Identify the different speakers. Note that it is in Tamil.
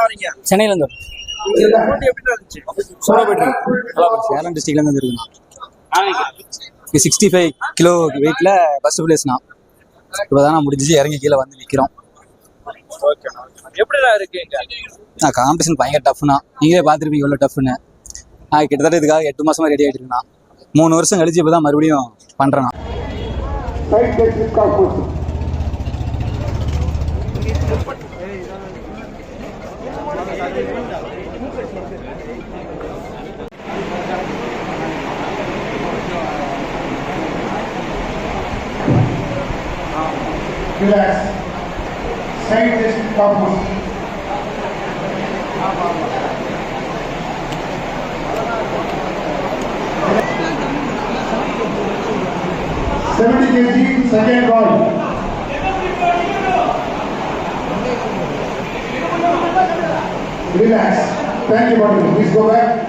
Speaker 1: எங்கண்ணா வரீங்க
Speaker 2: வந்துருக்குண்ணா. சிக்ஸ்டி ஃபைவ் கிலோ வெயிட்டில் ஃபஸ்ட் பிளேஸ்ண்ணா இப்போ தான் முடிஞ்சு இறங்கி கீழே வந்து நிற்கிறோம்
Speaker 1: இருக்கு
Speaker 2: நான் காம்படிஷன் பயங்கர டஃப்னா நீங்களே பார்த்துருப்பீங்க எவ்வளோ டஃப்னு நான் கிட்டத்தட்ட இதுக்காக எட்டு மாசமா ரெடி ஆகிட்டு இருக்கேன் மூணு வருஷம் கழிச்சு இப்போ தான் மறுபடியும் பண்ணுறேன்
Speaker 3: Side Relax. Scientist Thomas. Seventy kg second round. Relax. Thank you, Bobby. Please go back.